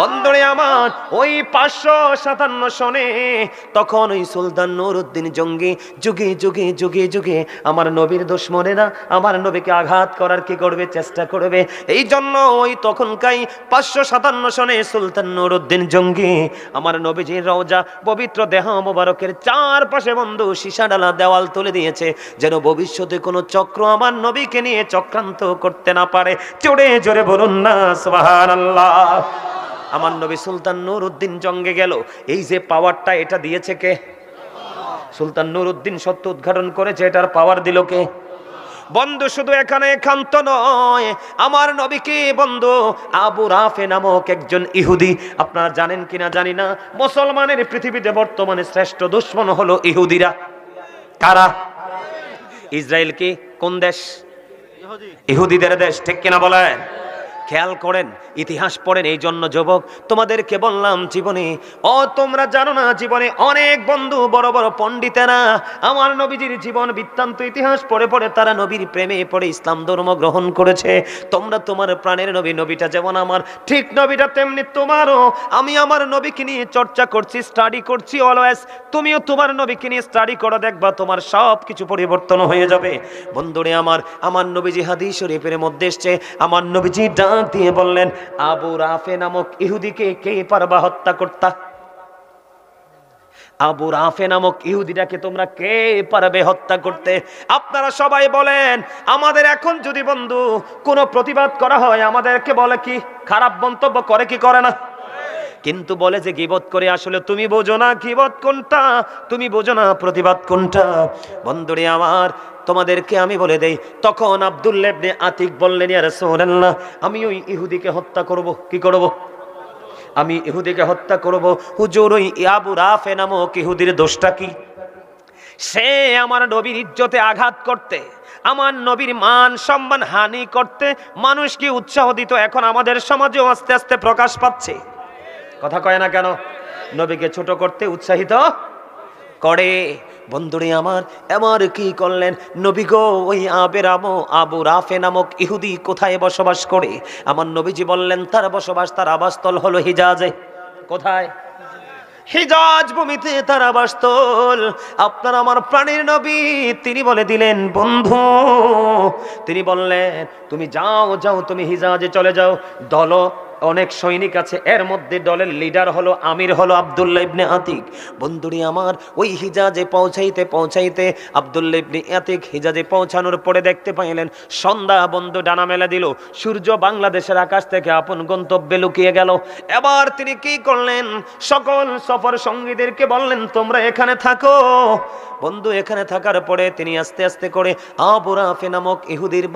বন্ধুরে আমার ওই পাঁচশো সাতান্ন সনে তখন ওই সুলতান নুরুদ্দিন জঙ্গি যুগে যুগে যুগে যুগে আমার নবীর দুশ্মনেরা আমার নবীকে আঘাত করার কি করবে, চেষ্টা করবে? এই জন্য ওই তখনকাই পাঁচশো সাতান্ন সনে সুলতান নুরুদ্দিন জঙ্গি, আমার নবীজির রওজা, পবিত্র দেহ মোবারকের চারপাশে বন্ধু সীসা ডালা দেওয়াল তুলে দিয়েছে, যেন ভবিষ্যতে কোনো চক্র আমার নবীকে নিয়ে চক্রান্ত করতে না পারে। চড়ে জোরে বলুন না, সুবহানাল্লাহ। আমার নবী সুলতান নুরউদ্দিন জঙ্গে গেল। এই যে পাওয়ারটা এটা দিয়েছে কে? সুলতান নুরউদ্দিন সত্য উদ্ঘাটন করেছে, এটার পাওয়ার দিল কে? বন্ধু, শুধু এখানে একান্ত নয়, আমার নবীকে বন্ধু? আবু রাফে নামক একজন ইহুদি, আপনারা জানেন কিনা জানি না, মুসলমানের পৃথিবীতে বর্তমানে শ্রেষ্ঠ দুশ্মন হলো ইহুদিরা। কারা? ইসরায়েল কি? কোন দেশ? ইহুদিদের দেশ, ঠিক কিনা বলেন? খেয়াল করেন, ইতিহাস পড়েন, এই জন্য যুবক, তোমাদেরকে বললাম জীবনে, ও তোমরা জানো না, জীবনে অনেক বন্ধু, বড় বড় পণ্ডিতেরা, আমার নবীজির জীবন বৃত্তান্ত ইতিহাস পড়ে পড়ে তারা নবীর প্রেমে পড়ে ইসলাম ধর্ম গ্রহণ করেছে। তোমরা তোমার প্রাণের নবী, নবীটা যেমন আমার, ঠিক নবীটা তেমনি তোমারও। আমি আমার নবীকে নিয়ে চর্চা করছি স্টাডি করছি অলওয়েজ তুমিও তোমার নবীকে নিয়ে স্টাডি করো, দেখবা তোমার সব কিছু পরিবর্তন হয়ে যাবে। বন্ধুরে আমার আমার নবীজি হাদিস শরীফের মধ্যে এসছে, আমার নবীজি ডাক দিয়ে বললেন, আবু রাফে নামক ইহুদিকে কে পারবা হত্যা করতা? আবু রাফে নামক ইহুদিটাকে তোমরা কে পারবে হত্যা করতে? আপনারা সবাই বলেন, আমাদের এখন যদি বন্ধু কোনো প্রতিবাদ করা হয়, আমাদেরকে বলে কি? খারাপ মন্তব্য করে কি করে না? কিন্তু বলে যে গিবত করে, আসলে তুমি বোঝো না গিবত কোনটা? তুমি বোঝো না প্রতিবাদ কোনটা? বন্ধুরে আমার তোমাদেরকে আমি বলে দেই, তখন আব্দুল্লেবনে আতিক বললেন, ইয়া আমি ওই ইহুদিকে হত্যা করব, কি করব? আমি ইহুদিকে হত্যা করব। হুজুর, ওই আবু রাফে নামক ইহুদির দোষটা কি? সে আমার নবীর ইজ্জতে আঘাত করতে, আমার নবীর মান সম্মান হানি করতে মানুষকে উৎসাহ দিত, এখন আমাদের সমাজেও আস্তে আস্তে প্রকাশ পাচ্ছে। কথা কয় না কেন? নবীকে ছোট করতে উৎসাহিত করে। বন্ধুরে আমার, এবার কি করলেন? নবী গো, ওই আবের আমো, আবু রাফে নামক ইহুদি কোথায় বসবাস করে? আমার নবীজি বললেন, তার বসবাস, তার আবাসস্থল হলো হিজাজে। কোথায়? হিজাজ ভূমিতে তার আবাসস্থল। আপনার আমার প্রাণীর নবী, তিনি বলে দিলেন, বন্ধু, তিনি বললেন, তুমি যাও যাও, তুমি হিজাজে চলে যাও। দল অনেক সৈনিক আছে। এর মধ্যে দলের লিডার হলো আমির, হলো আব্দুল্লাহ ইবনে আতিক। বন্ধুরি আমার, ওই হিজাজে পৌঁছাইতে পৌঁছাইতে আব্দুল্লাহ ইবনে আতিক হিজাজে পৌঁছানোর পরে দেখতে পাইলেন, সন্ধ্যা বন্ধু ডানা মেলে দিল। সূর্য বাংলাদেশের আকাশ থেকে আপন গন্তব্যে লুকিয়ে গেল। এবার তিনি কি করলেন? সকল সফর সঙ্গীদেরকে বললেন, তোমরা এখানে থাকো। বন্ধু, এখানে থাকার পরে তিনি আস্তে আস্তে করে আবু রাফে নামক ইহুদির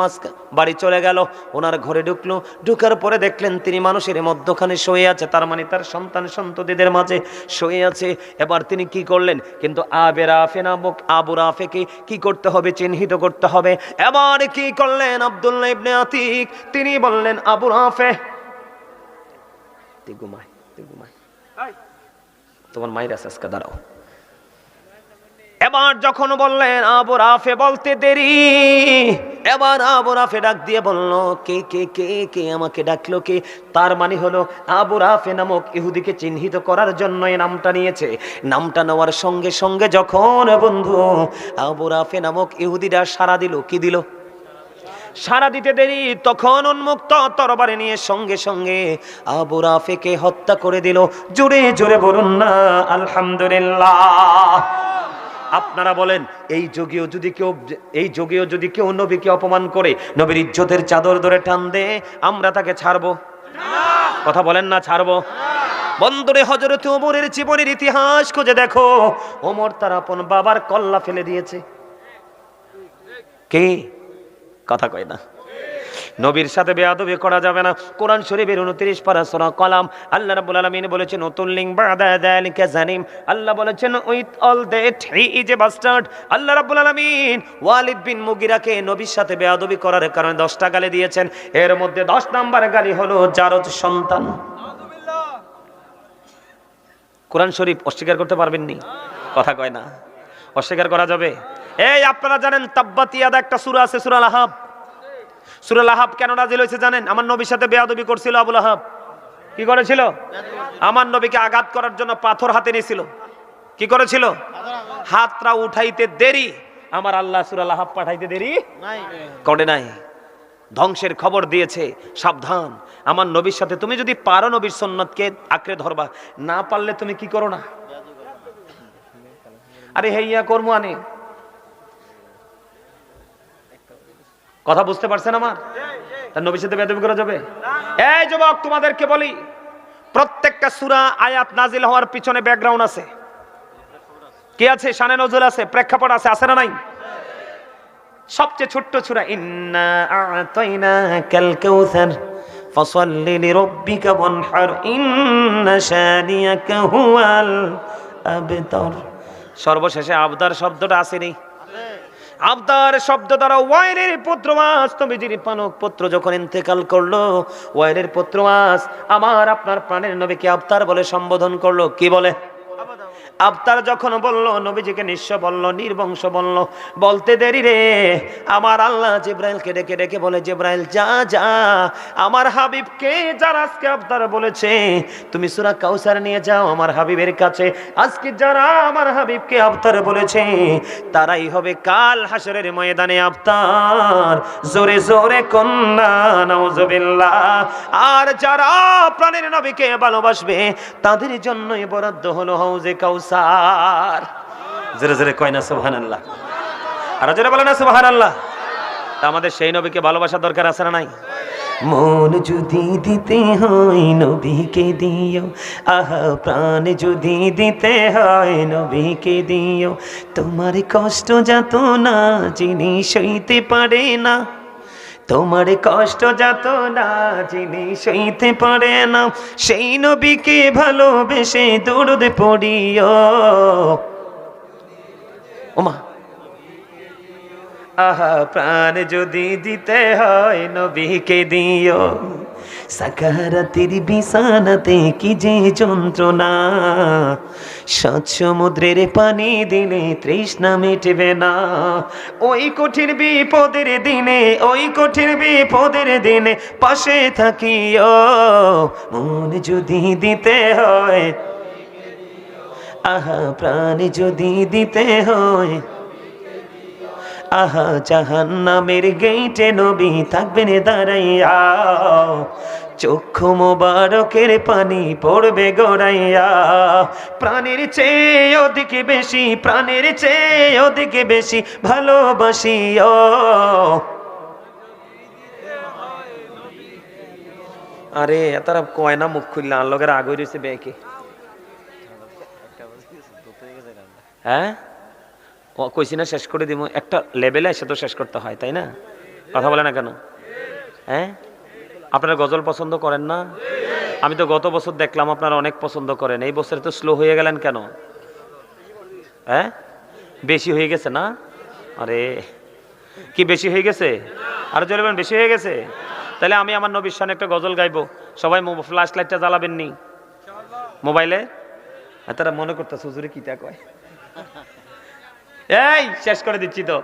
বাড়ি চলে গেল। ওনার ঘরে ঢুকলো। ঢুকার পরে দেখলেন তিনি মানুষের মধ্যখানে শুয়ে আছে, তার মানে তার সন্তান সন্ততিদের মাঝে শুয়ে আছে। এবার তিনি কি করলেন? কিন্তু আবে রাফে নামক আবু রাফেকে কি করতে হবে? চিহ্নিত করতে হবে। এবার কি করলেন আব্দুল্লাহ ইবনে আতিক? তিনি বললেন, আবু রাফে, তুই ঘুমায় তুই ঘুমায়। তোমার মায়ের আছে আজকে দাঁড়াও। এবার যখন বললেন, আবু রাফে বলতে দেরি। এবার আবু রাফে ডাক দিয়ে বলল, কে কে কে কে আমাকে ডাকলো কে? তার মানে হলো, আবু রাফে নামক ইহুদিকে চিহ্নিত করার জন্য এই নামটা নিয়েছে। নামটা নেওয়ার সঙ্গে সঙ্গে যখন বন্ধু, আবু রাফে নামক ইহুদিরা সারা দিল, কি দিল? সারা দিতে দেরি, তখন উন্মুক্ত তরবারে নিয়ে সঙ্গে সঙ্গে আবু রাফেকে হত্যা করে দিল। জোরে জোরে বলুন না, আলহামদুলিল্লাহ। আপনারা বলেন, এই যোগীও যদি কেউ, এই যোগীও যদি কেউ নবীকে অপমান করে, নবীর ইজ্জতের চাদর ধরে টান দে, আমরা তাকে ছাড়বো? কথা বলেন না, ছাড়বো। বন্দরে হজরত ওমরের জীবনের ইতিহাস খুঁজে দেখো। ওমর তার আপন বাবার কল্লা ফেলে দিয়েছে। কে? কথা কয় না। নবীর সাথে বেয়াদবি করা যাবে না। কোরআন শরীফের 29 পারা সূরা কলাম আল্লাহ রাব্বুল আলামিন বলেছেন উতুল্লিং বাদা যালিকা জানিম। আল্লাহ বলেছেন, with all that he is a bastard Allah রাব্বুল আলামিন ওয়ালিদ বিন মুগিরাকে নবীর সাথে বেয়াদবি করার কারণে 10টা গালি দিয়েছেন। এর মধ্যে 10 নাম্বার গালি হলো জারদ সন্তান। কোরআন শরীফ অস্বীকার করতে পারবেন নি কথা কয় না। অস্বীকার করা যাবে? এই, আপনারা জানেন তাব্বাত ইয়াদা একটা সূরা আছে, সূরা আল-আহাব সূরা আল-আহাব কেন নাজিল হয়েছে জানেন? আমার নবীর সাথে বেয়াদবি করছিল আবুল আহাব কি করেছিল? আমার নবীকে আঘাত করার জন্য পাথর হাতে নিয়েছিল। কি করেছিল? হাতটা উঠাইতে দেরি। আমার আল্লাহ সুরাল্লাহ হাত পাঠাইতে দেরি করে নাই। ধ্বংসের খবর দিয়েছে। সাবধান। আমার নবীর সাথে তুমি যদি পারো নবীর সন্ন্যতকে আঁকড়ে ধরবা। না পারলে তুমি কি করো না? আরে হেইয়া কর্ম আনে। কথা বুঝতে পারছেন আমার? তার সাথে বেদবি করা যাবে? এই যুবক, তোমাদেরকে বলি, প্রত্যেকটা সূরা আয়াত নাজিল হওয়ার পিছনে ব্যাকগ্রাউন্ড আছে। কি আছে? শানে নজর আছে, প্রেক্ষাপট আছে আছে না নাই? সবচেয়ে ছোট্ট সূরা, ইন্না কাউসার শানিয়াকা হুয়াল আবতার। সর্বশেষে আবদার শব্দটা আসেনি। আবদার শব্দ দ্বারা ওয়াইনের পুত্র মাস নবীজির পানক পুত্র যখন ইন্তেকাল করল, ওয়াইনের পুত্র মাস আমার আপনার প্রাণের নবীকে আবতার বলে সম্বোধন করল। কি বলে? আবতার যখন বলল, নবীজিকে নিঃস্ব বলল, নির্বংশ বলল, বলতে দেরি রে। আমার আল্লাহ জিব্রাইলকে ডেকে ডেকে বলে, জিব্রাইল, যা যা। আমার হাবিবকে যারা আজকে আবতার বলেছে, তুমি সুরা কাউসার নিয়ে যাও আমার হাবিবের কাছে। আজকে যারা আমার হাবিবকে আবতার বলেছে, তারাই হবে কাল হাসরের ময়দানে আবতার। জোরে জোরে, কন্যা, নাউজুবিল্লাহ। আর যারা প্রাণের নবীকে ভালোবাসবে, তাদের জন্যই বরাদ্দ হলো হাউজে কাউসার। জোরে জোরে কয় না সুবহানাল্লাহ। আর জোরে বলে না সুবহানাল্লাহ। তা আমাদের সেই নবীকে ভালোবাসার দরকার আছে না নাই? মন যদি দিতে হয় নবীকে দিও, আহা, প্রাণ যদি দিতে হয় নবীকে দিও। তোমার কষ্ট যাত না, যিনি সইতে পারে না। তোমার কষ্ট যাত না যিনি সইতে পারে না। সেই নবীকে ভালোবেসে দৌড় পড়িও। ওমা। আহা, প্রাণ যদি দিতে হয় নবীকে দিও। সাকারাতের বিছানাতে কি যে যন্ত্রণা। সাত সমুদ্রের পানি দিলে তৃষ্ণা মিটবে না। ওই কঠিন বিপদের দিনে, ওই কঠিন বিপদের দিনে পাশে থাকিও, মন যদি দিতে হয়, আহা প্রাণ যদি দিতে হয়, আহা জাহান নামের গেইটে নবী থাকবেন দাঁড়াইয়া। চক্ষু মোবারকের পানি পড়বে গড়াইয়া। প্রাণের চেয়ে ওদিকে বেশি, প্রাণের চেয়ে ওদিকে বেশি ভালোবাসিও আরে, তারা কয়না মুখ খুললে? আনলোকের আগে রয়েছে ব্যাকে হ্যাঁ? কইছি না শেষ করে দিব একটা লেভেলে এসে তো শেষ করতে হয়, তাই না? কথা বলে না কেন? হ্যাঁ? আপনারা গজল পছন্দ করেন না? আমি তো গত বছর দেখলাম আপনারা অনেক পছন্দ করেন। এই বছরে তো স্লো হয়ে গেলেন কেন? হ্যাঁ? বেশি হয়ে গেছে না? আরে, কি বেশি হয়ে গেছে? আর জোরে বেশি হয়ে গেছে? তাহলে আমি আমার নবীর সামনে একটা গজল গাইবো। সবাই ফ্ল্যাশ লাইটটা জ্বালাবেন নি মোবাইলে তারা মনে করতেছে, হুজুরে কি তা কয়? এই, শেষ করে দিচ্ছি তো।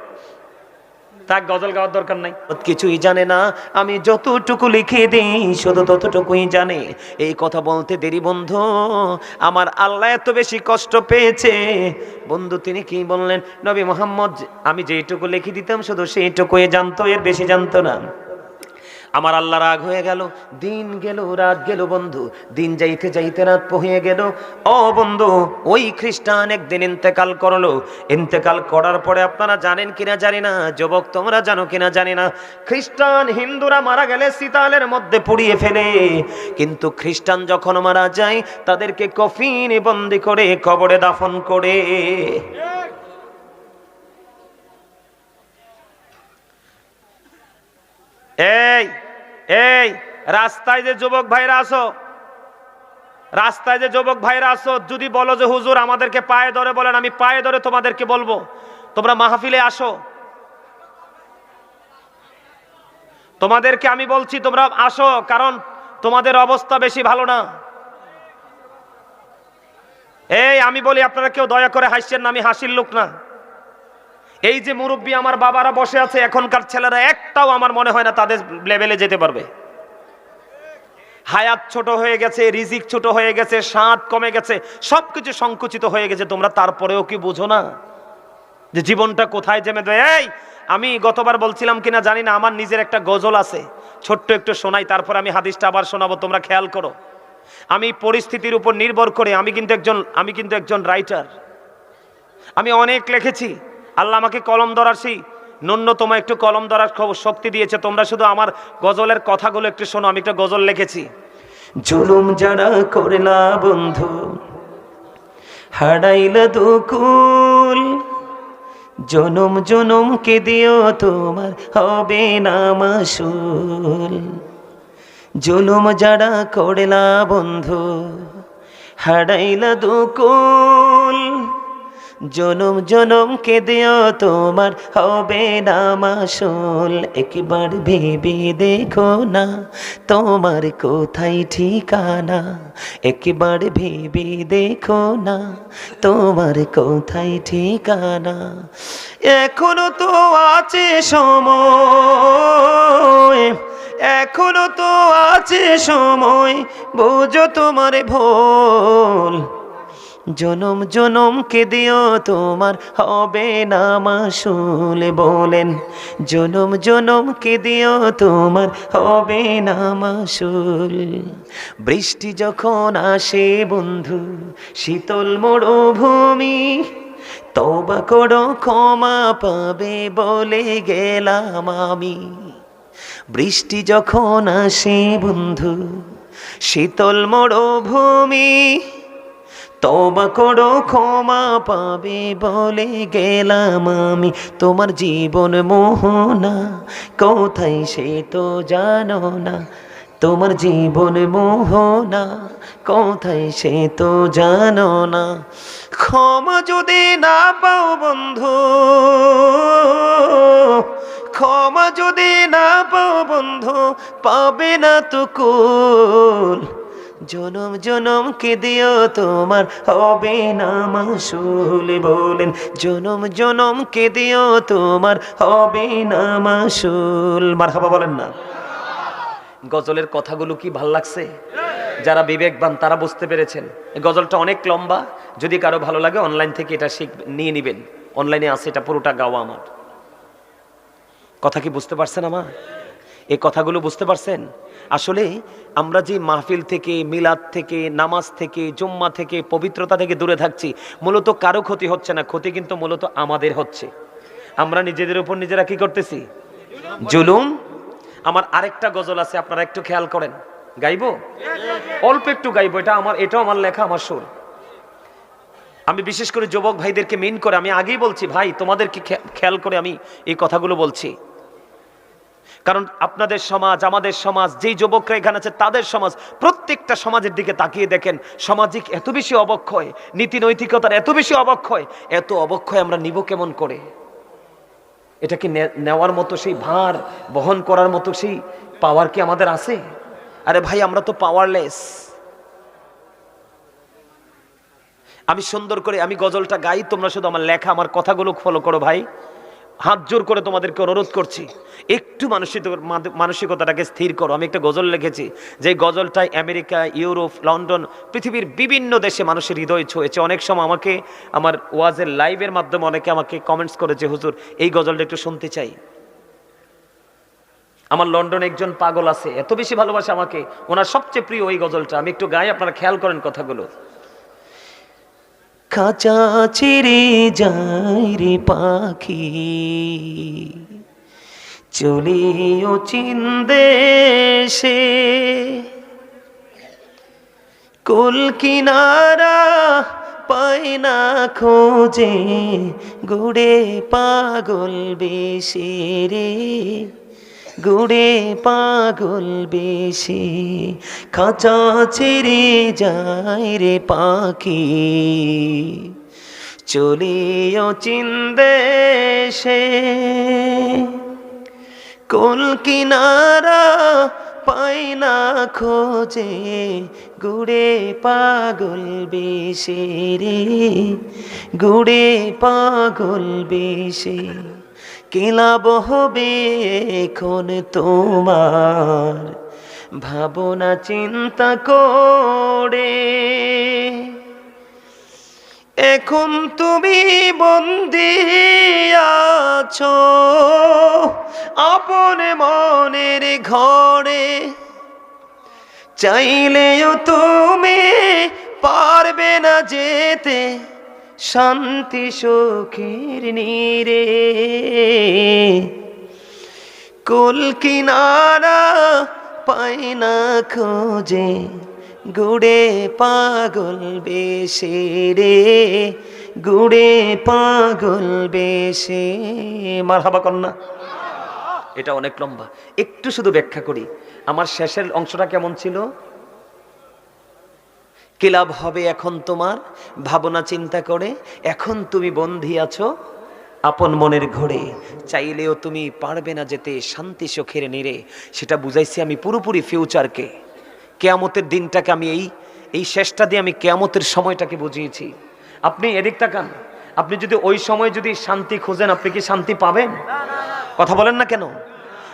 তাক গজল গাওয়ার দরকার নাই। কিছুই জানে না, আমি যতটুকু লিখে দিই, শুধু ততটুকুই জানে। এই কথা বলতে দেরি বন্ধু, আমার আল্লাহ এত বেশি কষ্ট পেয়েছে। বন্ধু, তিনি কি বললেন? নবী মোহাম্মদ, আমি যেইটুকু লিখে দিতাম, শুধু সেইটুকুই জানতো, এর বেশি জানতো না। আমার আল্লাহ রাগ হয়ে গেল, দিন গেল, রাত গেল বন্ধু, দিন যাইতে যাইতে রাত পহিয়ে গেল। ও বন্ধু, ওই খ্রিস্টান একদিন ইন্তেকাল করল। ইন্তেকাল করার পরে আপনারা জানেন কিনা জানি না, যুবক তোমরা জানো কিনা জানি না। খ্রিস্টান হিন্দুরা মারা গেলে সিতালের মধ্যে পুড়িয়ে ফেলে। কিন্তু খ্রিস্টান যখন মারা যায়, তাদেরকে কফিনে বন্দি করে কবরে দাফন করে এই এই, রাস্তায় যে যুবক ভাইরা আসো রাস্তায় যে যুবক ভাইরা আসো যদি বলো যে হুজুর আমাদেরকে পায়ে ধরে বলেন, আমি পায়ে ধরে তোমাদেরকে বলব। তোমরা মাহফিলে আসো। তোমাদেরকে আমি বলছি, তোমরা আসো, কারণ তোমাদের অবস্থা বেশি ভালো না। এই, আমি বলি, আপনারা কেউ দয়া করে হাসছেন না, আমি হাসির লোক না। এই যে মুরব্বী আমার বাবারা বসে আছে, এখনকার ছেলেরা একটাও আমার মনে হয় না তাদের লেভেলে যেতে পারবে। হায়াত ছোট হয়ে গেছে, রিজিক ছোট হয়ে গেছে, স্বাদ কমে গেছে সব কিছু সংকুচিত হয়ে গেছে, তোমরা তারপরেও কি বুঝো না? যে জীবনটা কোথায় জেমে দেয়? এই, আমি গতবার বলছিলাম কিনা জানি না, আমার নিজের একটা গজল আছে। ছোট্ট একটু শোনাই, তারপর আমি হাদিসটা আবার শোনাবো, তোমরা খেয়াল করো। আমি পরিস্থিতির উপর নির্ভর করে, আমি কিন্তু একজন, আমি কিন্তু একজন রাইটার আমি অনেক লিখেছি। আল্লাহ আমাকে কলম ধরার সেই ন্যূনতম একটু কলম ধরার শক্তি দিয়েছে। তোমরা শুধু আমার গজলের কথাগুলো একটু শোনো, আমি একটা গজল লিখেছি। জুলুম যারা করে না বন্ধু, হারাইলা দুকুল। জনম জনম কে দিও তোমার, হবে না মাসুল। জুলুম যারা করলা বন্ধু, হারাইলা দুকুল। জনম জনম কে দিও তোমার, হবে না মাসুল। একবার ভেবে দেখো না তোমার কোথায় ঠিকানা। একবার ভেবে দেখো না তোমার কোথায় ঠিকানা। এখনও তো আছে সময়, এখনও তো আছে সময়, বোঝো তোমার ভোল। জনম জনম কে দিও তোমার হবে না মাসুল বলেন। জনম জনম কে দিও তোমার হবে না মাসুল। বৃষ্টি যখন আসে বন্ধু, শীতল মরুভূমি তবা করো, ক্ষমা পাবে বলে গেলাম আমি। বৃষ্টি যখন আসে বন্ধু, শীতল মরুভূমি তবা করো, ক্ষমা পাবে বলে গেলাম আমি। তোমার জীবন মোহনা, কোথায় সে তো জানো না। তোমার জীবন মোহনা, কোথায় সে তো জানো না। ক্ষমা যদি না পাও বন্ধু, ক্ষমা যদি না পাও বন্ধু, পাবে না তো কুল। জনম জনম, কে দিও তোমার? হবে না মাসুল বলেন। জনম জনম, কে দিও তোমার? হবে না মাসুল। মারহাবা বলেন না। গজলের কথাগুলো কি ভালো লাগছে? যারা বিবেকবান, তারা বুঝতে পেরেছেন। গজলটা অনেক লম্বা। যদি কারও ভালো লাগে অনলাইন থেকে এটা শিখ, নিয়ে নেবেন। অনলাইনে আছে এটা পুরোটা গাওয়া আমার। কথা কি বুঝতে পারছেন আমার এই কথাগুলো বুঝতে পারছেন? আসলে আমরা যে মাহফিল থেকে, মিলাদ থেকে, নামাজ থেকে, জুম্মা থেকে, পবিত্রতা থেকে দূরে থাকছি, মূলত কারও ক্ষতি হচ্ছে না, ক্ষতি কিন্তু মূলত আমাদের হচ্ছে। আমরা নিজেদের উপর নিজেরা কি করতেছি? জুলুম? আমার আরেকটা গজল আছে, আপনারা একটু খেয়াল করেন। গাইব? অল্প একটু গাইবো, এটা আমার, এটাও আমার লেখা, আমার সুর। আমি বিশেষ করে যুবক ভাইদেরকে মেন করে, আমি আগেই বলছি, ভাই, তোমাদেরকে খেয়াল করে আমি এই কথাগুলো বলছি। কারণ আপনাদের সমাজ, আমাদের সমাজ, যেই যুবকরা এখানে আছে, তাদের সমাজ, প্রত্যেকটা সমাজের দিকে তাকিয়ে দেখেন, সামাজিক এত বেশি অবক্ষয়, নীতি নৈতিকতার এত বেশি অবক্ষয়, এত অবক্ষয় আমরা নিব কেমন করে? এটা কি নেওয়ার মতো সেই ভার, বহন করার মতো সেই পাওয়ার কি আমাদের আছে? আরে ভাই, আমরা তো পাওয়ারলেস আমি সুন্দর করে, আমি গজলটা গাই, তোমরা শুধু আমার লেখা, আমার কথাগুলো ফলো করো ভাই। হাত জোর করে তোমাদেরকে অনুরোধ করছি, একটু মানসিক, মানসিকতাটাকে স্থির করো। আমি একটা গজল লিখেছি, যে গজলটাই আমেরিকা, ইউরোপ, লন্ডন, পৃথিবীর বিভিন্ন দেশে মানুষের হৃদয় ছুঁয়েছে। অনেক সময় আমাকে, আমার ওয়াজের লাইভের মাধ্যমে অনেকে আমাকে কমেন্টস করেছে, হুজুর, এই গজলটা একটু শুনতে চাই। আমার লন্ডনে একজন পাগল আছে, এত বেশি ভালোবাসে আমাকে, ওনার সবচেয়ে প্রিয় ওই গজলটা। আমি একটু গাই আপনারা খেয়াল করেন কথাগুলো। খাঁচা ছেড়ে যায় রে পাখি। চলে ও চিন্দেশে কুল কিনারা পায় না খোঁজে, গুড়ে পাগল বেশি রে। গুড়ে পাগল বেশি, খাঁচা ছেড়ে যায় রে পাখি। চলিও চিন্দেশে, কুল কিনারা পাই না খোঁজে, গুড়ে পাগল বেশে রে, গুড়ে পাগল বেশে। কেলাব হবে এখন তোমার? ভাবনা, চিন্তা করে। এখন তুমি বন্দি আছো আপন মনের ঘরে। চাইলেও তুমি পারবে না যেতে। শান্তি সুখের নীরে। কুল কিনারা পাই না খোঁজে, গুড়ে পাগল বেশে রে। গুড়ে পাগল বেশে। মার হাবা কন্যা। এটা অনেক লম্বা। একটু শুধু ব্যাখ্যা করি। আমার শেষের অংশটা কেমন ছিল? কি লাভ হবে এখন তোমার? ভাবনা চিন্তা করে, এখন তুমি বন্ধি আছো? আপন মনের ঘোরে, চাইলেও তুমি পারবে না যেতে শান্তি সুখের নিরে সেটা বুঝাইছি আমি পুরোপুরি ফিউচারকে কেয়ামতের দিনটাকে আমি এই এই শেষটা দিয়ে আমি কেয়ামতের সময়টাকে বুঝিয়েছি। আপনি এদিক তাকান। আপনি যদি ওই সময় যদি শান্তি খোঁজেন, আপনি কি শান্তি পাবেন? কথা বলেন না কেন?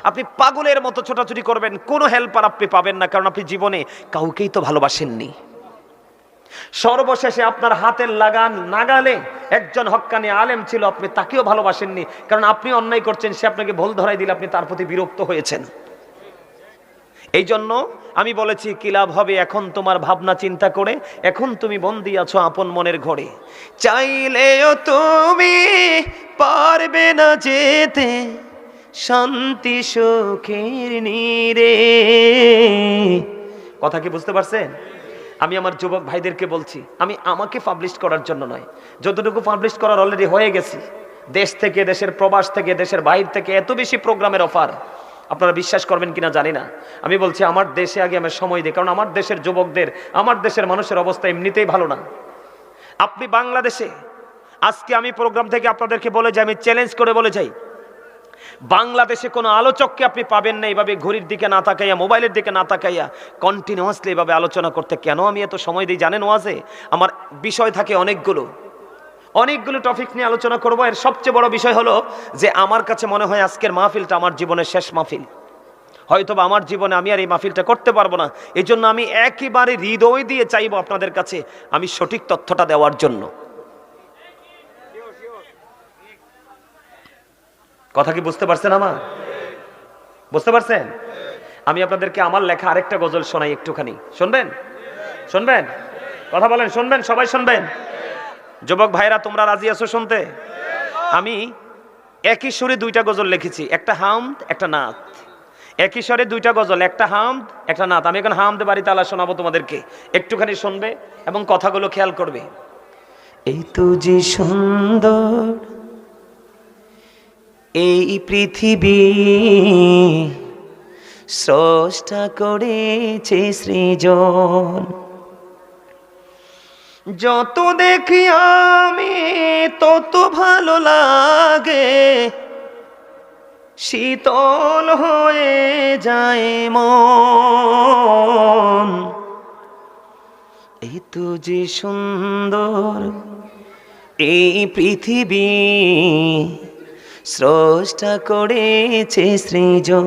আপনি পাগলের মতো ছোটাছুটি করবেন, কোনো হেল্পার আপনি পাবেন না, কারণ আপনি জীবনে কাউকেই তো ভালোবাসেননি। সর্বশেষে আপনার হাতের লাগান নাগালে একজন হক্কানি আলেম ছিল, আপনি তাকেও ভালোবাসেননি। কারণ আপনি অন্যায় করছেন, সে আপনাকে ভুল ধরাই দিলে আপনি তার প্রতি বিরক্ত হয়েছেন। এই জন্য আমি বলেছি, কি লাভ হবে এখন তোমার ভাবনা চিন্তা করে? এখন তুমি বন্দি আছো আপন মনের ঘরে। চাইলেও তুমি পারবে না যেতে, শান্তি সুখের নীরে। কথা কি বুঝতে পারছেন? আমি আমার যুবক ভাইদেরকে বলছি, আমি আমাকে পাবলিশ করার জন্য নয়। যতটুকু পাবলিশ করার অলরেডি হয়ে গেছি, দেশ থেকে, দেশের প্রবাস থেকে, দেশের বাইরে থেকে এত বেশি প্রোগ্রামের অফার আপনারা বিশ্বাস করবেন কিনা জানি না। আমি বলছি, আমার দেশে আগে আমি সময় দিই কারণ আমার দেশের যুবকদের, আমার দেশের মানুষের অবস্থা এমনিতেই ভালো না। আপনি বাংলাদেশে, আজকে আমি প্রোগ্রাম থেকে আপনাদেরকে বলে যাই, আমি চ্যালেঞ্জ করে বলে যাই বাংলাদেশে কোনো আলোচককে আপনি পাবেন না এইভাবে ঘড়ির দিকে না তাকাইয়া, মোবাইলের দিকে না তাকাইয়া কন্টিনিউয়াসলি এভাবে আলোচনা করতে। কেন আমি এত সময় দিই জানেন ওয়াজে? আমার বিষয় থাকে অনেকগুলো। অনেকগুলো টপিক নিয়ে আলোচনা করব। এর সবচেয়ে বড় বিষয় হলো যে, আমার কাছে মনে হয় আজকের মাহফিলটা আমার জীবনের শেষ মাহফিল। হয়তোবা আমার জীবনে আমি আর এই মাহফিলটা করতে পারব না। এই জন্য আমি একেবারে হৃদয় দিয়ে চাইব আপনাদের কাছে আমি সঠিক তথ্যটা দেওয়ার জন্য। কথা কি বুঝতে পারছেন আমার? বুঝতে পারছেন? আমি আপনাদেরকে আমার লেখা আরেকটা গজল শোনাই একটুখানি। শুনবেন? শুনবেন? কথা বলেন, শুনবেন? সবাই শুনবেন? যুবক ভাইরা, তোমরা রাজি আছো শুনতে? আমি একই সুরে দুইটা গজল লিখেছি, একটা হামদ, একটা নাত। একই স্বরে দুইটা গজল, একটা হামদ, একটা নাত। আমি এখন হামদ বাড়িতে আলা শোনাবো তোমাদেরকে। একটুখানি শুনবে এবং কথাগুলো খেয়াল করবে। এই তো যে সুন্দর এই পৃথিবী স্রষ্টা করেছে সৃজন। যত দেখি আমি, তত ভালো লাগে। শীতল হয়ে যায় মন। এই তো যে সুন্দর এই পৃথিবী। স্রষ্টা করেছে সৃজন।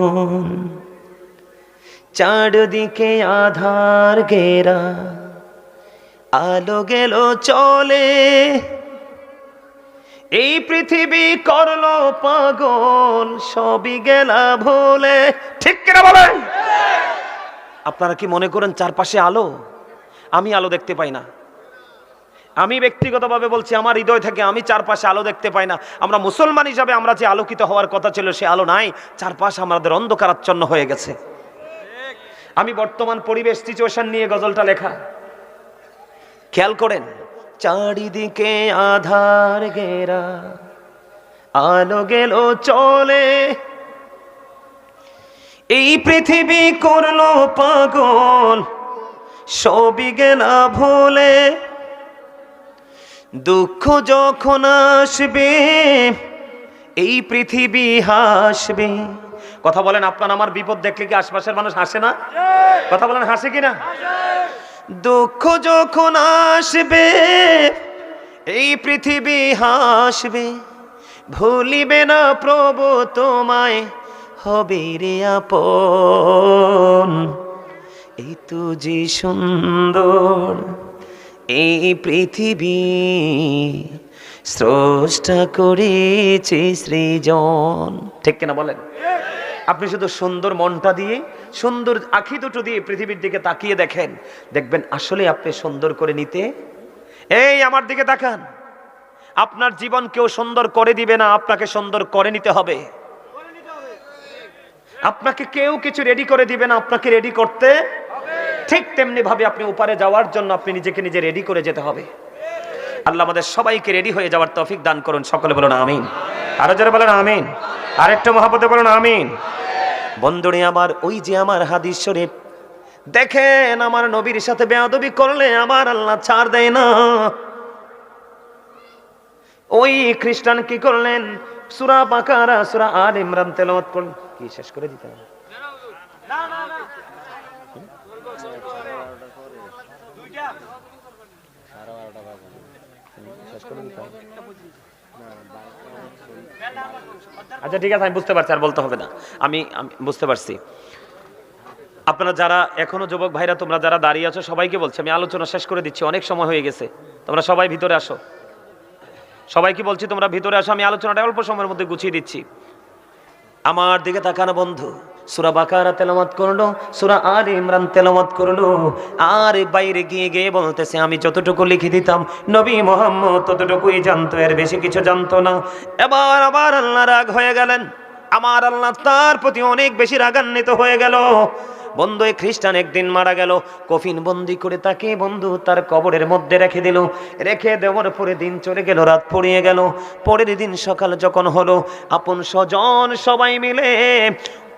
চারদিকে আধার ঘেরা, আলো গেল চলে। এই পৃথিবী করল পাগল, সবই গেলা ভোলে। ঠিক কিনা বলেন? আপনারা কি মনে করেন চারপাশে আলো? আমি আলো দেখতে পাই না। আমি ব্যক্তিগতভাবে বলছি, আমার হৃদয় থেকে আমি চারপাশে আলো দেখতে পাই না। আমরা মুসলমান হিসাবে আমরা যে আলোকিত হওয়ার কথা ছিল, সে আলো নাই। চারপাশ আমাদের অন্ধকারাচ্ছন্ন হয়ে গেছে। আমি বর্তমান পরিবেশ সিচুয়েশন নিয়ে গজলটা লেখা। খেয়াল করেন, চারিদিকে আধার ঘেরা। আলো গেল, চলে। এই পৃথিবী করল পাগল, সবই গেলা ভোলে। দুঃখ যখন আসবে, এই পৃথিবী হাসবে। কথা বলেন, আপনার আমার বিপদ দেখলে কি আশপাশের মানুষ হাসে না? কথা বলেন, হাসে কিনা দুঃখ যখন আসবে, এই পৃথিবী হাসবে। ভুলিবে না প্রভু তোমায়, হবে রে আপন। এই তো যে সুন্দর এই পৃথিবী স্রষ্টা করেছে সৃজন। ঠিক কিনা বলেন? আপনি শুধু সুন্দর মনটা দিয়ে, সুন্দর আখি দুটো দিয়ে পৃথিবীর দিকে তাকিয়ে দেখেন। দেখবেন আসলে আপনি সুন্দর করে নিতে, এই আমার দিকে তাকান। আপনার জীবন কেউ সুন্দর করে দিবে না, আপনাকে সুন্দর করে নিতে হবে। আপনাকে কেউ কিছু রেডি করে দিবে না, আপনাকে রেডি করতে ঠিক তেমনি ভাবে আপনি উপারে যাওয়ার জন্য আপনি নিজেকে নিজে রেডি করে যেতে হবে। আল্লাহ আমাদের সবাইকে রেডি হয়ে যাওয়ার তৌফিক দান করুন। সকলে বলুন আমিন। আরও যারা বলেন আমিন। আরেকটা মহাপদে বলুন আমিন। বন্ধুরে, আমার ওই যে আমার হাদিস শরীফ, দেখেন আমার নবীর সাথে বেয়াদবি করলে আমার আল্লাহ ছাড় দেয় না। ওই খ্রিস্টান কি করলেন? সুরা বাকারা, সুরা আর ইমরান তেলাওয়াত করলেন। কি শেষ করে দিতে হবে? আচ্ছা ঠিক আছে, আমি বুঝতে পারছি, আর বলতে হবে না। আমি বুঝতে পারছি। আপনারা যারা এখনও যুবক ভাইরা, তোমরা যারা দাঁড়িয়ে আছো, সবাইকে বলছি, আমি আলোচনা শেষ করে দিচ্ছি, অনেক সময় হয়ে গেছে। তোমরা সবাই ভিতরে আসো। সবাইকে বলছি, তোমরা ভিতরে আসো, আমি আলোচনাটা অল্প সময়ের মধ্যে গুছিয়ে দিচ্ছি। আমার দিকে তাকানো বন্ধু সুরা বাকারা তেলামত করল, সুরা আর ইমরান তেলামত করল। আর বাইরে গিয়ে গিয়ে বলতেছে, আমি যতটুকু লিখে দিতাম, নবী মোহাম্মদ ততটুকুই জানতো, এর বেশি কিছু জানতো না। এবার আবার আল্লাহ রাগ হয়ে গেলেন। আমার আল্লাহ তার প্রতি অনেক বেশি রাগান্বিত হয়ে গেল। বন্ধু, এই খ্রিস্টান একদিন মারা গেল। কফিন বন্দি করে তাকে বন্ধু তার কবরের মধ্যে রেখে দিল। রেখে দেওয়ার পরে দিন চলে গেল, রাত পড়িয়ে গেল। পরের দিন সকাল যখন হলো, আপন স্বজন সবাই মিলে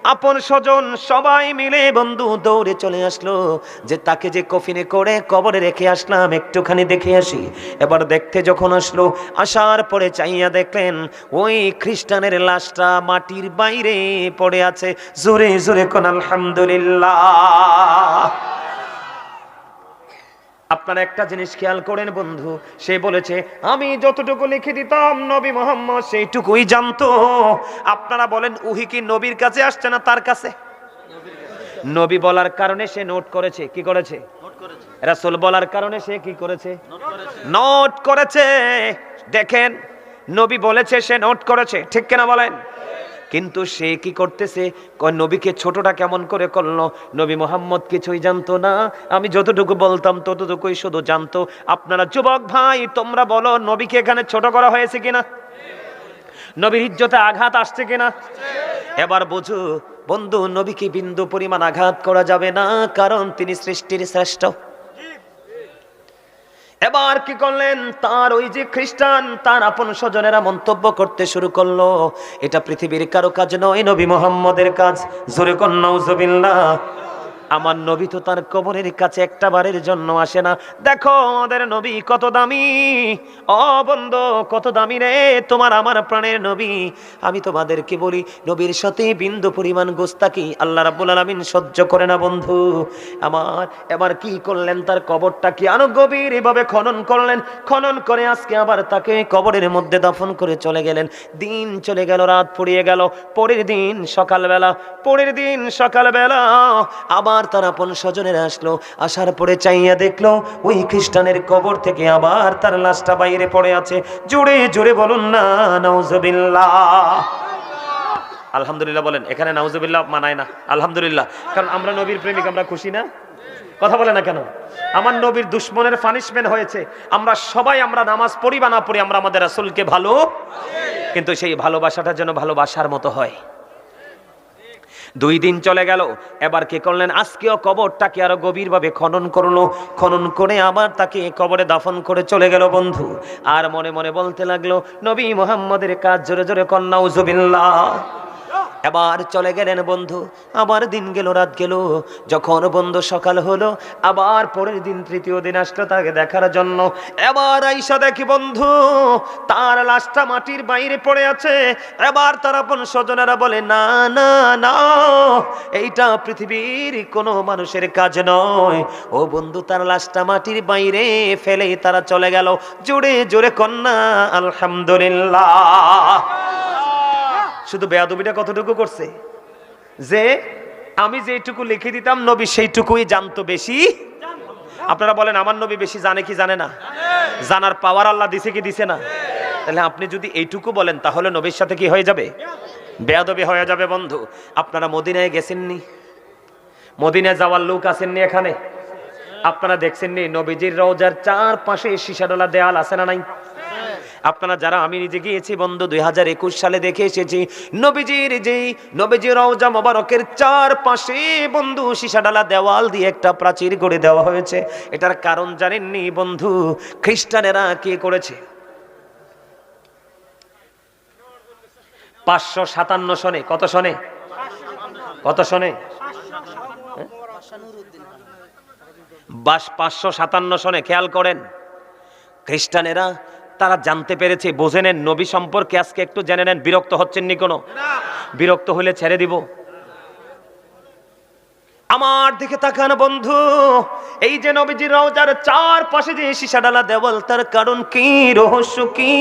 আপন স্বজন সবাই মিলে বন্ধু দৌড়ে চলে আসলো। যে তাকে যে কফিনে করে কবরে রেখে আসলাম, একটুখানি দেখে আসি। এবার দেখতে যখন আসলো, আসার পরে চাইয়া দেখলেন, ওই খ্রিস্টানের লাশটা মাটির বাইরে পড়ে আছে। জোরে জোরে কোন আলহামদুলিল্লাহ। আপনারা একটা জিনিস খেয়াল করেন বন্ধু সে বলেছে আমি যতটুকু লিখে দিতাম নবী মোহাম্মদ সেইটুকুই জানতো। আপনারা বলেন উহি কি নবীর কাছে আসছে না তার কাছে? নবী বলার কারণে সে নোট করেছে কি করেছে? রাসুল বলার কারণে সে কি করেছে। নোট করেছে। দেখেন নবী বলেছে সে নোট করেছে ঠিক কিনা বলেন? কিন্তু সে কি করতেছে? নবীকে ছোটটা কেমন করে করল? নবী মোহাম্মদ কিছুই জানতো না। আমি যতটুকু বলতাম, ততটুকুই শুধু জানতো। আপনারা যুবক ভাই, তোমরা বলো, নবীকে এখানে ছোট করা হয়েছে কিনা? নবীর ইজ্জতে আঘাত আসছে কিনা? এবার বুঝু, বন্ধু, নবীকে বিন্দু পরিমাণ আঘাত করা যাবে না, কারণ তিনি সৃষ্টির শ্রেষ্ঠ। এবার কি করলেন? তার ওই যে খ্রিস্টান, তার আপন স্বজনেরা মন্তব্য করতে শুরু করল। এটা পৃথিবীর কারও কাজ নয়, নবী মোহাম্মদের কাজ। জোরে কন্যা আমার নবী তো তার কবরের কাছে একটা বারের জন্য আসে না। দেখো আমাদের নবী কত দামি। ও বন্ধু, কত দামি রে, তোমার আমার প্রাণের নবী। আমি তোমাদেরকে বলি, নবীর সাথে বিন্দু পরিমাণ গোস্তাকি আল্লাহ রাব্বুল আলামিন সহ্য করে না বন্ধু? আমার, এবার কি করলেন? তার কবরটা কি আরও গভীর এভাবে খনন করলেন? খনন করে আজকে আবার তাকে কবরের মধ্যে দাফন করে চলে গেলেন। দিন চলে গেল, রাত ফুরিয়ে গেল। পরের দিন সকালবেলা, পরের দিন সকালবেলা আবার তার আপন স্বজনেরা আসলো। আসার পরে চাইয়া দেখল, ওই খ্রিস্টানের কবর থেকে আবার তার লাশটা বাইরে পড়ে আছে। জোরে জোরে বলুন, না, নাউজুবিল্লাহ। আলহামদুলিল্লাহ বলেন, এখানে নাউজুবিল্লাহ মানায় না। আলহামদুলিল্লাহ। কারণ আমরা নবীর প্রেমিক, আমরা খুশি না? কথা বলে না কেন? আমার নবীর দুশ্মনের পানিশমেন্ট হয়েছে। আমরা সবাই, আমরা নামাজ পড়ি বা না পড়ি, আমরা আমাদের রাসূলকে ভালো কিন্তু সেই ভালোবাসাটা যেন ভালোবাসার মতো হয়। দুই দিন চলে গেল। এবার কে করলেন? আজকেও কবরটাকে আরও গভীরভাবে খনন করল। খনন করে আবার তাকে কবরে দাফন করে চলে গেল বন্ধু। আর মনে মনে বলতে লাগল, নবী মোহাম্মদের কাজ জোরে জোরে কন্যা উজুবিল্লাহ এবার চলে গেলেন বন্ধু, আবার দিন গেল, রাত গেল। যখন বন্ধু সকাল হলো, আবার পরের দিন তৃতীয় দিন আসলো তাকে দেখার জন্য। এবার আইসা দেখি বন্ধু, তার লাশটা মাটির বাইরে পড়ে আছে। এবার তার আপন স্বজনেরা বলে, না না না, এইটা পৃথিবীর কোনো মানুষের কাজ নয়। ও বন্ধু, তার লাশটা মাটির বাইরে ফেলে তারা চলে গেল। জোরে জোরে কন্যা, আলহামদুলিল্লাহ। শুধু বেয়াদবিটা কতটুকু করছে? যে আমি যেটুকু লিখে দিতাম, নবী সেইটুকুই জানতো বেশি। আপনারা বলেন, আমার নবী বেশি জানে কি জানে না? জানার পাওয়ার আল্লাহ দিছে কি দিছে না? তাহলে আপনি যদি এইটুকু বলেন, তাহলে নবীর সাথে কি হয়ে যাবে? বেয়াদবি হয়ে যাবে বন্ধু। আপনারা মদিনায় গেছেননি? মদিনায় যাওয়ার লোক আসেননি এখানে? আপনারা দেখছেননি নবীজির রওজার চার পাশে সীসাডলা দেয়াল আছে না নাই? আপনারা যারা আমি নিজে গিয়েছি বন্ধু, দুই হাজার একুশ সালে দেখে এসেছি, নবীজির যে নবীজির রওজা মোবারকের চার পাশে বন্ধু সীসাডালা দেওয়াল দিয়ে একটা প্রাচীর গড়ে দেওয়া হয়েছে। এটার কারণ জানেননি বন্ধু, খ্রিস্টানেরা কি করেছে? পাঁচশো সাতান্ন সনে, কত সনে? কত সনে? বাস পাঁচশো সাতান্ন সনে, খেয়াল করেন, খ্রিস্টানেরা তারা জানতে পেরেছে, বোঝে নেন, নবী সম্পর্কে আজকে একটু জেনে নেন, বিরক্ত হচ্ছেন নি কোনো? বিরক্ত হলে ছেড়ে দিব। আমার দিকে তাকান বন্ধু, এই যে নবীজি রওজার চার পাশে যে সীসাডালা দেওয়াল, তার কারণ কি, রহস্য কি?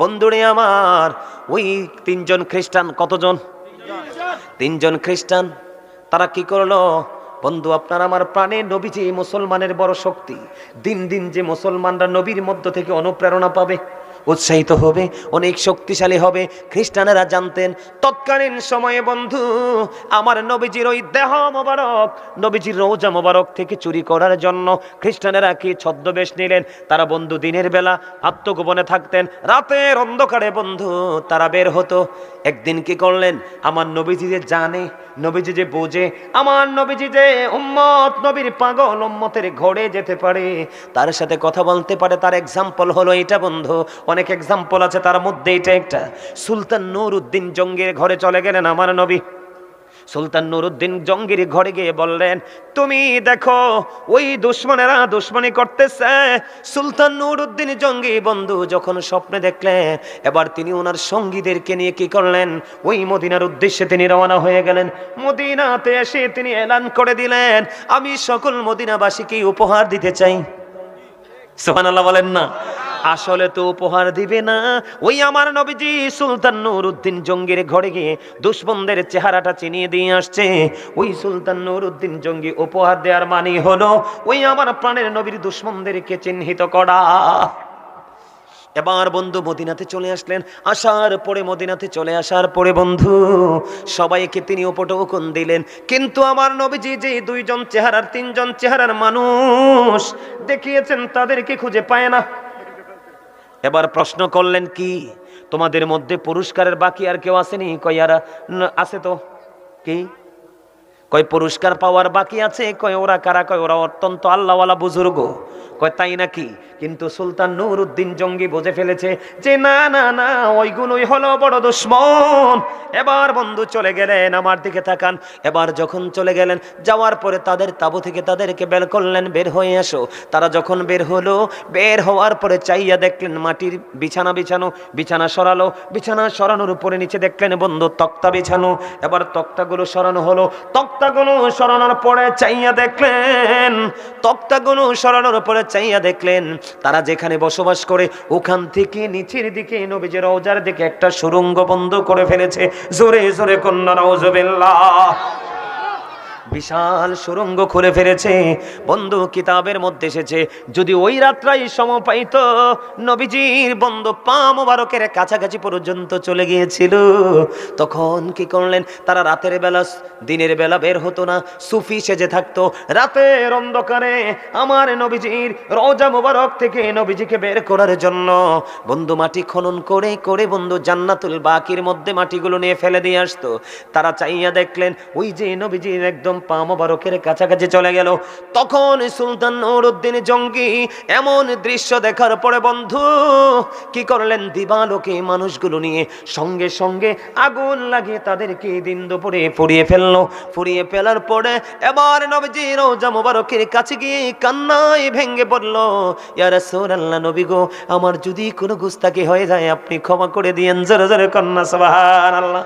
বন্ধুরে আমার, ওই তিনজন খ্রিস্টান কতজন? তিনজন খ্রিস্টান, তারা কি করল? বন্ধু, আপনার আমার প্রাণে নবী নবীজি মুসলমানের বড় শক্তি। দিন দিন যে মুসলমানরা নবীর মধ্য থেকে অনুপ্রেরণা পাবে উৎসাহিত হবে, অনেক শক্তিশালী হবে। খ্রিস্টানেরা জানতেন, তৎকালীন সময়ে বন্ধু, আমার নবীজির ওই দেহ মোবারক, নবীজির রোজা মোবারক থেকে চুরি করার জন্য খ্রিস্টানেরা কি ছদ্মবেশ নিলেন? তারা বন্ধু দিনের বেলা আত্মগোপনে থাকতেন। রাতের অন্ধকারে বন্ধু, তারা বের হতো। একদিন কি করলেন? আমার নবীজি যে জানে, নবীজি যে বোঝে, আমার নবীজি যে উম্মত, নবীর পাগল উম্মতের ঘরে যেতে পারে, তার সাথে কথা বলতে পারে, তার এক্সাম্পল হলো এটা বন্ধু অনেক এক্সাম্পল আছে, তার মধ্যে এটা একটা। সুলতান নূর উদ্দিন জঙ্গের ঘরে চলে গেলেন আমার নবী। সুলতান নুরুদ্দিন জঙ্গির ঘরে গিয়ে বললেন, তুমি দেখো, ওই দুশ্মনেরা দুশ্মনী করতেছে। সুলতান নুরুদ্দিন জঙ্গি বন্ধু যখন স্বপ্নে দেখলেন, এবার তিনি ওনার সঙ্গীদেরকে নিয়ে কি করলেন? ওই মদিনার উদ্দেশ্যে তিনি রওনা হয়ে গেলেন। মদিনাতে এসে তিনি এলান করে দিলেন, আমি সকল মদিনাবাসীকে উপহার দিতে চাই। সোহানাল্লাহ বলেন না। আসলে তো উপহার দিবে না। ওই আমার নবীজি সুলতান নুরুদ্দিন জঙ্গির ঘরে গিয়ে দুশ্মনদের চেহারাটা চিনিয়ে দিয়ে আসছে। ওই সুলতান নুরুদ্দিন জঙ্গি উপহার দেওয়ার মানে হলো, ওই আমার প্রাণের নবীর দুশ্মনদেরকে চিহ্নিত করা। এবার বন্ধু, মদিনাতে চলে আসলেন। আসার পরে, মদিনাতে চলে আসার পরে বন্ধু, সবাইকে তিনি উপটোকন দিলেন। কিন্তু আমার নবীজি যে দুইজন চেহারার, তিনজন চেহারার মানুষ দেখিয়েছেন, তাদেরকে খুঁজে পায় না। এবার প্রশ্ন করলেন কি? তোমাদের মধ্যে পুরস্কারের বাকি আর কেউ আসেনি? কই আর আছে তো। কি? কয়, পুরস্কার পাওয়ার বাকি আছে? কয়, ওরা কারা? কয়, ওরা অত্যন্ত আল্লাহওয়ালা বুজুর্গ। কয়, তাই নাকি? কিন্তু সুলতান নুরুদ্দিন জঙ্গি বুঝে ফেলেছে যে, না না না, ওইগুলোই হলো বড় দুশ্মন। এবার বন্ধু চলে গেলেন, আমার দিকে তাকান। এবার যখন চলে গেলেন, যাওয়ার পরে তাদের তাবু থেকে তাদেরকে বের করলেন, বের হয়ে আসো তারা যখন বের হলো, বের হওয়ার পরে চাইয়া দেখলেন মাটির বিছানা বিছানো, বিছানা সরালো, বিছানা সরানোর উপরে নিচে দেখলেন বন্ধু তক্তা বিছানো। এবার তক্তাগুলো সরানো হলো। তক্তাগুলো সরানোর পরে চাইয়া দেখলেন, তক্তাগুলো সরানোর পরে চাইয়া দেখলেন, তারা যেখানে বসবাস করে, ওখান থেকে নিচের দিকে নবীজের রওজার দিকে একটা সুরঙ্গ বন্ধ করে ফেলেছে। জোরে জোরে কন্যা নওজবিল্লাহ বিশাল সুরঙ্গ খুলে ফেলেছে, বন্ধু কিতাবের মধ্যে এসেছে, যদি ওই রাত্রাই সম পাইত, নবীজির বন্ধ পা মোবারকের কাছাকাছি পর্যন্ত চলে গিয়েছিল। তখন কি করলেন? তারা রাতের বেলা, দিনের বেলা বের হতো না, সুফি সেজে থাকতো। রাতের অন্ধকারে আমার নবীজির রোজা মোবারক থেকে নবীজিকে বের করার জন্য বন্ধু মাটি খনন করে করে বন্ধু জান্নাতুল বাকির মধ্যে মাটিগুলো নিয়ে ফেলে দিয়ে আসতো। তারা চাইয়া দেখলেন, ওই যে নবীজির একদম পা মোবারকের কাছাকাছি চলে গেল। তখন সুলতান নুরুদ্দিন জঙ্গি এমন দৃশ্য দেখার পরে, বন্ধু, কি করলেন দিবালোকে মানুষগুলো নিয়ে? সঙ্গে সঙ্গে আগুন লাগিয়ে তাদেরকে দিন দুপুরে পুড়িয়ে ফেলল। পুড়িয়ে ফেলার পরে এবার নবীজি রোজা মোবারকের কাছে গিয়ে কান্নায় ভেঙ্গে পড়ল। ইয়ার আল্লাহ নবী গো, আমার যদি কোনো গুস্তাকি হয়ে যায়, আপনি ক্ষমা করে দিয়েন। জোরে জোরে কন্যা সবাহ আল্লাহ